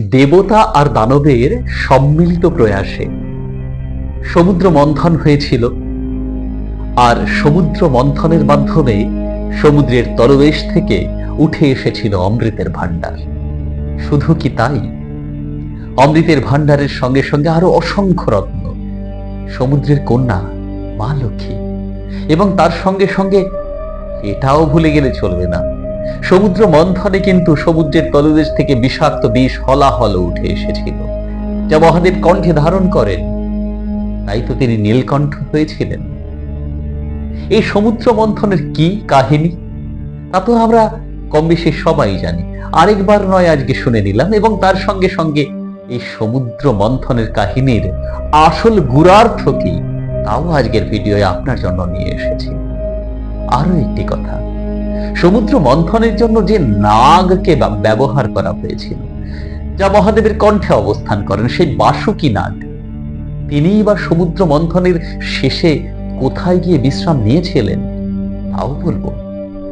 দেবতা আর দানবের সম্মিলিত প্রয়াসে। সমুদ্র মন্থন হয়েছিল। আর সমুদ্র মন্থনের মাধ্যমে সমুদ্রের তলদেশ থেকে উঠে এসেছিল অমৃতের ভাণ্ডার। শুধু কি তাই? অমৃতের ভাণ্ডারের সঙ্গে সঙ্গে আরও অসংখ্য রত্ন, সমুদ্রের কন্যা, মা লক্ষ্মী, এবং তার সঙ্গে সঙ্গে এটাও ভুলে গেলে চলবে না। সমুদ্র মন্থনে কিন্তু সমুদ্রের তলদেশ থেকে বিষাক্ত বিষ হলাহল উঠে এসেছিল, যা মহাদেব কণ্ঠে ধারণ করেন। তাই তো তিনি নীলকণ্ঠ হয়েছিলেন। এই সমুদ্র মন্থনের কি কাহিনী? তা তো আমরা কম বেশি সবাই জানি। আরেকবার নয় আজকে শুনে নিলাম এবং তার সঙ্গে সঙ্গে এই সমুদ্র মন্থনের কাহিনীর আসল গুরার্থ কি, তাও আজকের ভিডিওয়ে আপনার জন্য নিয়ে এসেছি। আরও একটি কথা। সমুদ্র মন্থনের জন্য যে নাগকে ব্যবহার করা হয়েছিল, যা মহাদেবের কণ্ঠে অবস্থান করেন সেই বাসুকি নাগ। তিনিই বা সমুদ্র মন্থনের শেষে কোথায় গিয়ে বিশ্রাম নিয়েছিলেন, তাও বলব,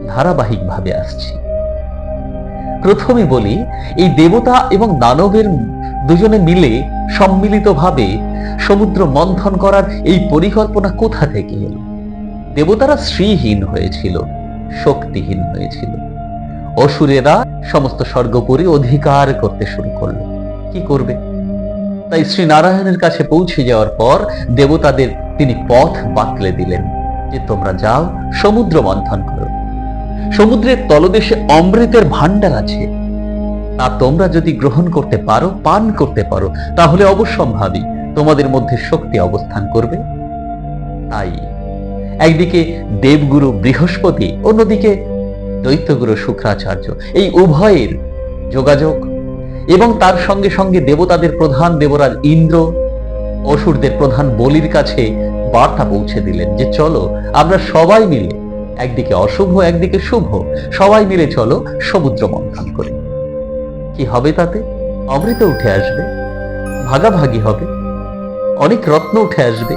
ধারাবাহিকভাবে আসছি। প্রথমে বলি, এই দেবতা এবং দানবের দুজনে মিলে সম্মিলিতভাবে সমুদ্র মন্থন করার এই পরিকল্পনা কোথা থেকে এলো? দেবতারা শ্রীহীন হয়েছিল। শক্তিহীন হয়েছিল। অসুরেরা সমস্ত স্বর্গপুরী অধিকার করতে শুরু করল। কি করবে? তাই শ্রী নারায়ণের কাছে পৌঁছে যাওয়ার পর দেবতাদের তিনি পথ বাতলে দিলেন যে তোমরা যাও, সমুদ্র মন্থন করো। সমুদ্রের তলদেশে অমৃতের ভাণ্ডার আছে। তা তোমরা যদি গ্রহণ করতে পারো, পান করতে পারো, তাহলে অবশ্যম্ভাবী তোমাদের মধ্যে শক্তি অবস্থান করবে। তাই একদিকে দেবগুরু বৃহস্পতি, অন্যদিকে দৈত্যগুরু শুক্রাচার্য। এই উভয়ের যোগাযোগ এবং তার সঙ্গে সঙ্গে দেবতাদের প্রধান দেবরাজ ইন্দ্র, অসুরদের প্রধান বলির কাছে বার্তা পৌঁছে দিলেন যে, চলো, আমরা সবাই মিলে একদিকে অশুভ, একদিকে শুভ, সবাই মিলে চলো সমুদ্র মন্থন করে। কি হবে তাতে? অমৃত উঠে আসবে, ভাগাভাগি হবে, অনেক রত্ন উঠে আসবে,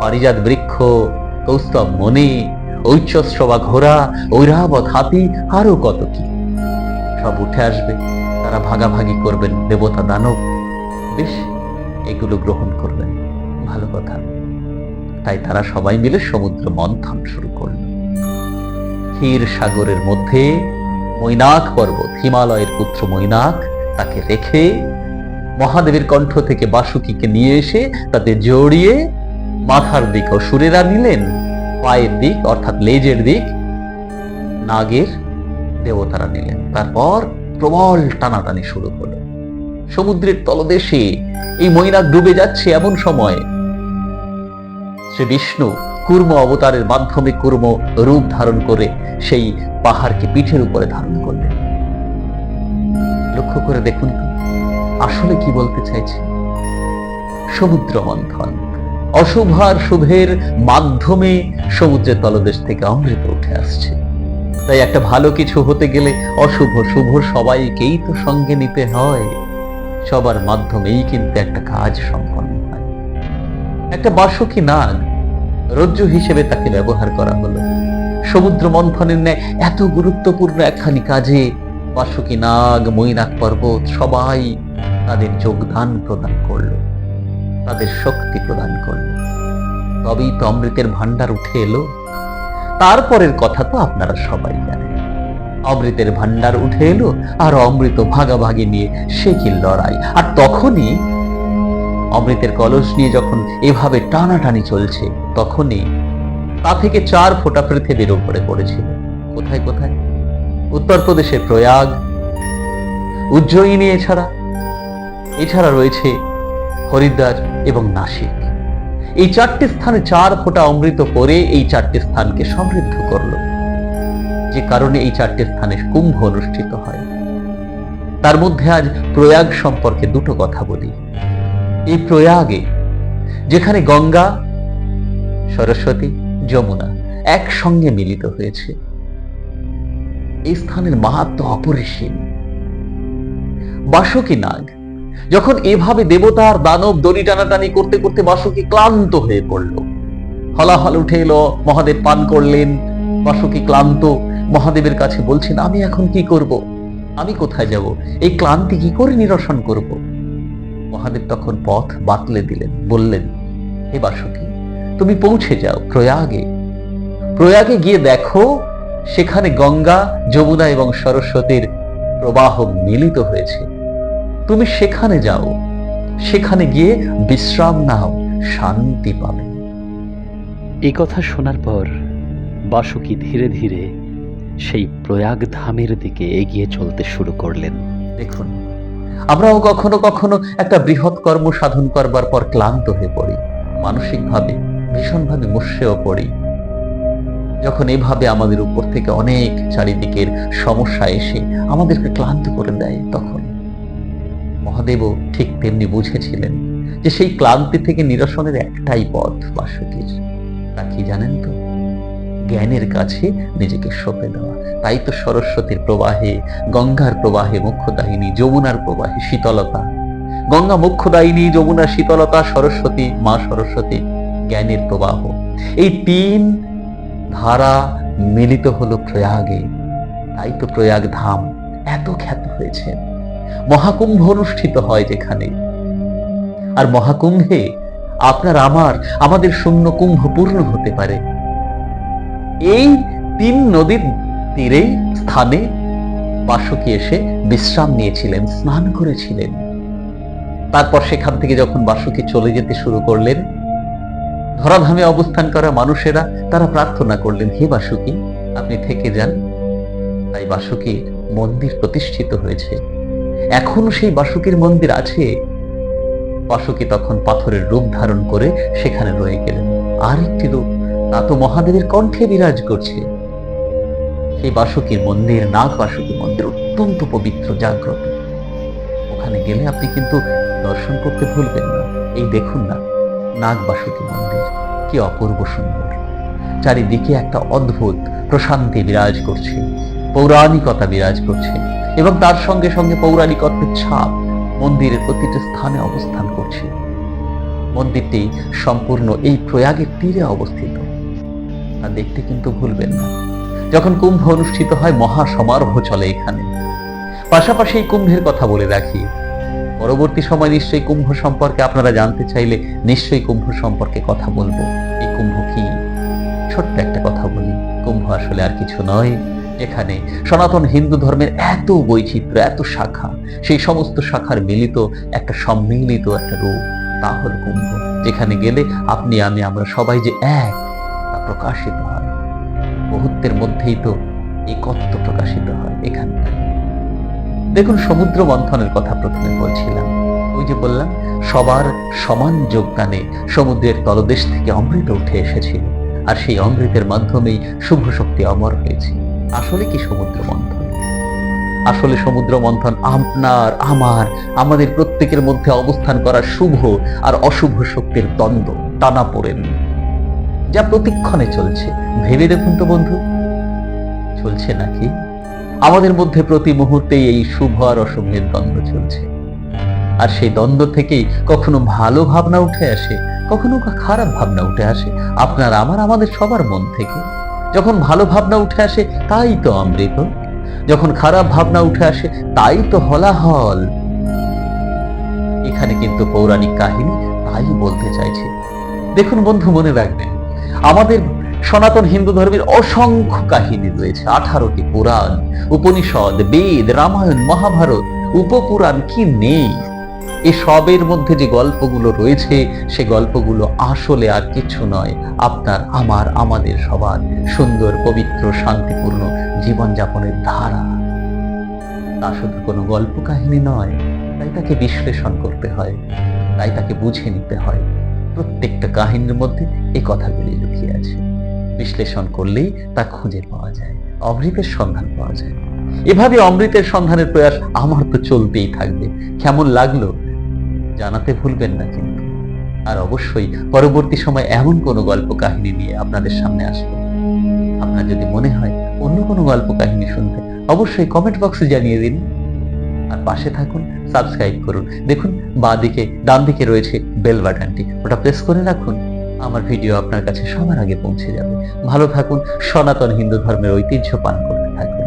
পারিজাত বৃক্ষ কৌস্তব মনে ঐচ্ছ্রবা ঘোড়া ঐরাবত হাতি, আরও কত কি। সব উঠে আসবে, তারা ভাগাভাগি করবেন, দেবতা দানব। বেশ, এগুলো গ্রহণ করবেন ভালো কথা। তাই তারা সবাই মিলে সমুদ্র মন্থন শুরু করল। ক্ষীর সাগরের মধ্যে মৈনাক পর্বত, হিমালয়ের পুত্র মৈনাক তাকে রেখে মহাদেবের কণ্ঠ থেকে বাসুকিকে নিয়ে এসে তাতে জড়িয়ে মাথার দিক অসুরেরা নিলেন? পায়ের দিক, অর্থাৎ লেজের দিক, নাগের দেবতারা নিলেন। তারপর প্রবল টানাটানি শুরু হলো। সমুদ্রের তলদেশে এই মৈনাক ডুবে যাচ্ছে এমন সময় শ্রী বিষ্ণু কুর্ম অবতারের মাধ্যমে কুর্ম রূপ ধারণ করে সেই পাহাড়কে পিঠের উপরে ধারণ করলেন। লক্ষ্য করে দেখুন, আসলে কি বলতে চাইছে? সমুদ্র মন্থন। অশুভ আর শুভের মাধ্যমে সমুদ্রের তলদেশ থেকে অমৃত উঠে আসছে। তাই একটা ভালো কিছু হতে গেলে অশুভ শুভ সবাইকেই তো সঙ্গে নিতে হয়। সবার মাধ্যমেই কিন্তু একটা কাজ সম্পন্ন হয়। একটা বাসকি নাগ রজ্জু হিসেবে তাকে ব্যবহার করা হলো। সমুদ্র মন্থনের ন্যায় এত গুরুত্বপূর্ণ একখানি কাজে বাসুকি নাগ, মৈনাক পর্বত সবাই তাদের যোগদান প্রদান করল। তাদের শক্তি প্রদান করল। তবেই তো অমৃতের ভান্ডার উঠে এলো। তারপরের কথা তো আপনারা সবাই জানেন। অমৃতের ভান্ডার উঠে এলো আর অমৃত ভাগাভাগি নিয়ে সে কি লড়াই? আর তখনই অমৃতের কলস নিয়ে যখন এভাবে টানাটানি চলছে, তখনই তা থেকে চার ফোঁটা পৃথিবীর উপরে পড়েছিল। কোথায় কোথায়? উত্তরপ্রদেশের প্রয়াগ, উজ্জয়িনী এছাড়া। এছাড়া রয়েছে হরিদ্বার এবং নাসিক। এই চারটি স্থানে চার ফোঁটা অমৃত পরে এই চারটি স্থানকে সমৃদ্ধ করল। যে কারণে এই চারটি স্থানে কুম্ভ অনুষ্ঠিত হয়। তার মধ্যে আজ প্রয়াগ সম্পর্কে দুটো কথা বলি। এই প্রয়াগে যেখানে গঙ্গা, সরস্বতী, যমুনা একসঙ্গে মিলিত হয়েছে, এই স্থানের মাহাত্ম অপরিসীম। বাসকি নাগ যখন এভাবে দেবতার দানব দড়ি টানাটানি করতে করতে বাসুকি ক্লান্ত হয়ে পড়ল। হলাহল উঠে এলো, মহাদেব পান করলেন। বাসুকি ক্লান্ত, মহাদেবের কাছে বলছেন, আমি এখন কি করব? আমি কোথায় যাব? এই ক্লান্তি কি করে নিরসন করব? মহাদেব তখন পথ বাতলে দিলেন, বললেন, হে বাসুকি, তুমি পৌঁছে যাও প্রয়াগে। প্রয়াগে গিয়ে দেখো, সেখানে গঙ্গা, যমুনা এবং সরস্বতীর প্রবাহ মিলিত হয়েছে। তুমি সেখানে যাও। সেখানে গিয়ে বিশ্রাম নাও শান্তি পাবে। এই কথা শোনার পর বাসুকি ধীরে ধীরে সেই প্রয়াগ ধামের দিকে এগিয়ে চলতে শুরু করলেন। দেখুন আমরাও কখনো কখনো একটা বৃহৎ কর্ম সাধন করবার পর ক্লান্ত হয়ে পড়ি। মানসিকভাবে ভীষণভাবে মুর্ষেও পড়ি। যখন এভাবে আমাদের উপর থেকে অনেক চারিদিকের সমস্যা এসে আমাদেরকে ক্লান্ত করে দেয় তখন মহাদেবও ঠিক তেমনি বুঝেছিলেন যে সেই ক্লান্তি থেকে নিরসনের একটাই পথ বাসুকির। তা কি জানেন তো? জ্ঞানের কাছে নিজেকে সঁপে দেওয়া। তাই তো সরস্বতীর প্রবাহে, গঙ্গার প্রবাহে মুখ্যদায়িনী, যমুনার প্রবাহে শীতলতা। গঙ্গা মুখ্যদায়িনী যমুনা শীতলতা, সরস্বতী, মা সরস্বতী, জ্ঞানের প্রবাহ। এই তিন ধারা মিলিত হলো প্রয়াগে। তাই তো প্রয়াগ ধাম এত খ্যাত হয়েছে। মহাকুম্ভ অনুষ্ঠিত হয় যেখানে। আর মহাকুম্ভে আপনার আমার, আমাদের শূন্য কুম্ভ পূর্ণ হতে পারে। এই তিন নদীর তীরেই স্থানে বাসুকি এসে বিশ্রাম নিয়েছিলেন, স্নান করেছিলেন। তারপর সেখান থেকে যখন বাসুকি চলে যেতে শুরু করলেন, ধরাধামে অবস্থান করা মানুষেরা তারা প্রার্থনা করলেন, হে বাসুকি, আপনি থেকে যান। তাই বাসুকি মন্দির প্রতিষ্ঠিত হয়েছে। এখনও সেই বাসুকির মন্দির আছে। বাসুকি তখন পাথরের রূপ ধারণ করে সেখানে রয়ে গেলেন। আর একটি রূপ, তা তো মহাদেবের কণ্ঠে বিরাজ করছে। সেই বাসুকীর মন্দির, নাগ বাসুকী মন্দির অত্যন্ত পবিত্র, জাগ্রত। ওখানে গেলে আপনি কিন্তু দর্শন করতে ভুলবেন না। এই দেখুন না, নাগ বাসুকী মন্দির, কি অপূর্ব সুন্দর। চারিদিকে একটা অদ্ভুত প্রশান্তি বিরাজ করছে, পৌরাণিকতা বিরাজ করছে। এবং তার সঙ্গে সঙ্গে পৌরাণিকত্বের ছাপ মন্দিরের প্রতিটা স্থানে অবস্থান করছে। মন্দিরটি সম্পূর্ণ এই প্রয়াগের তীরে অবস্থিত। তা দেখতে কিন্তু ভুলবেন না। যখন কুম্ভ অনুষ্ঠিত হয় মহা সমারোহ চলে এখানে। পাশাপাশি এই কুম্ভের কথা বলে রাখি। পরবর্তী সময় নিশ্চয়ই কুম্ভ সম্পর্কে আপনারা জানতে চাইলে নিশ্চয়ই কুম্ভ সম্পর্কে কথা বলব। এই কুম্ভ কি? ছোট্ট একটা কথা বলি। কুম্ভ আসলে আর কিছু নয়। এখানে। সনাতন হিন্দু ধর্মের এত বৈচিত্র্য, এত শাখা, সেই সমস্ত শাখার মিলিত একটা সম্মিলিত একটা রূপ তা হল কুম্ভ। যেখানে গেলে আপনি, আমি, আমরা সবাই যে এক, তা প্রকাশিত হয়। মুহূর্তের মধ্যেই তো একত্ব প্রকাশিত হয় এখানকার। দেখুন, সমুদ্র মন্থনের কথা প্রথমে বলছিলাম। ওই যে বললাম, সবার সমান যোগদানে সমুদ্রের তলদেশ থেকে অমৃত উঠে এসেছিল। আর সেই অমৃতের মাধ্যমেই শুভ শক্তি অমর হয়েছে। আসলে কি সমুদ্র মন্থন? আসলে সমুদ্র মন্থন আপনার, আমার, আমাদের প্রত্যেকের মধ্যে অবস্থান করা শুভ আর অশুভ শক্তির দ্বন্দ্ব টানা পড়েন। যা প্রতিক্ষণে চলছে। ভেবে দেখুন তো বন্ধু। চলছে নাকি? আমাদের মধ্যে প্রতি মুহূর্তেই এই শুভ আর অশুভের দ্বন্দ্ব চলছে। আর সেই দ্বন্দ্ব থেকেই কখনো ভালো ভাবনা উঠে আসে, কখনো খারাপ ভাবনা উঠে আসে। আপনার, আমার, আমাদের সবার মন থেকে। যখন ভালো ভাবনা উঠে আসে, তাই তো অমৃত। যখন খারাপ ভাবনা উঠে আসে, তাই তো হলাহল। এখানে কিন্তু পৌরাণিক কাহিনী তাই বলতে চাইছে। দেখুন বন্ধু, মনে রাখবেন, আমাদের সনাতন হিন্দু ধর্মের অসংখ্য কাহিনী রয়েছে। আঠারোটি পুরাণ, উপনিষদ, বেদ, রামায়ণ, মহাভারত, উপপুরাণ কি নেই? এই সবের মধ্যে যে গল্পগুলো রয়েছে, সে গল্পগুলো আসলে আর কিছু নয়। আপনার, আমার, আমাদের সবার সুন্দর, পবিত্র, শান্তিপূর্ণ জীবনযাপনের ধারা। তা শুধু কোনো গল্প কাহিনী নয়, তাই তাকে বিশ্লেষণ করতে হয়, তাই তাকে বুঝে নিতে হয়। প্রত্যেকটা কাহিনীর মধ্যে এই কথাগুলি লুকিয়ে আছে। বিশ্লেষণ করলেই তা খুঁজে পাওয়া যায় অমৃতের সন্ধান পাওয়া যায়। এভাবে অমৃতের সন্ধানের প্রয়াস আমার তো চলতেই থাকবে। কেমন লাগল জানাতে ভুলবেন না কিন্তু। আর অবশ্যই পরবর্তী সময় এমন কোনো গল্প কাহিনী নিয়ে আপনাদের সামনে আসব। আপনার যদি মনে হয় অন্য কোনো গল্প কাহিনী শুনতে, অবশ্যই কমেন্ট বক্সে জানিয়ে দিন। আর পাশে থাকুন সাবস্ক্রাইব করুন। দেখুন বাঁ দিকে ডান দিকে রয়েছে বেল বাটনটি। ওটা প্রেস করে রাখুন, আমার ভিডিও আপনার কাছে সবার আগে পৌঁছে যাবে। ভালো থাকুন, সনাতন হিন্দু ধর্মের ঐতিহ্য পান করতে থাকুন।